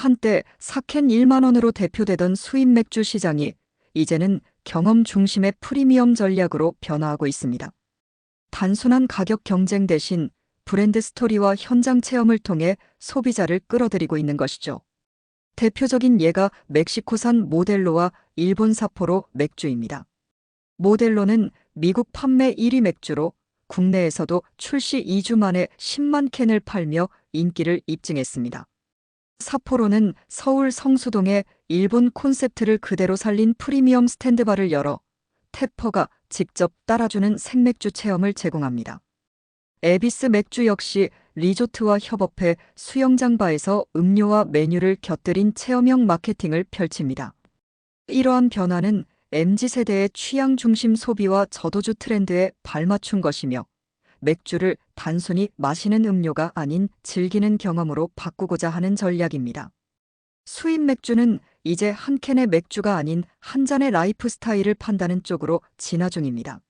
한때 사캔 1만 원으로 대표되던 수입 맥주 시장이 이제는 경험 중심의 프리미엄 전략으로 변화하고 있습니다. 단순한 가격 경쟁 대신 브랜드 스토리와 현장 체험을 통해 소비자를 끌어들이고 있는 것이죠. 대표적인 예가 멕시코산 모델로와 일본 사포로 맥주입니다. 모델로는 미국 판매 1위 맥주로 국내에서도 출시 2주 만에 10만 캔을 팔며 인기를 입증했습니다. 사포로는 서울 성수동에 일본 콘셉트를 그대로 살린 프리미엄 스탠드바를 열어 태퍼가 직접 따라주는 생맥주 체험을 제공합니다. 에비스 맥주 역시 리조트와 협업해 수영장 바에서 음료와 메뉴를 곁들인 체험형 마케팅을 펼칩니다. 이러한 변화는 MZ세대의 취향 중심 소비와 저도주 트렌드에 발맞춘 것이며 맥주를 단순히 마시는 음료가 아닌 즐기는 경험으로 바꾸고자 하는 전략입니다. 수입 맥주는 이제 한 캔의 맥주가 아닌 한 잔의 라이프 스타일을 판다는 쪽으로 진화 중입니다.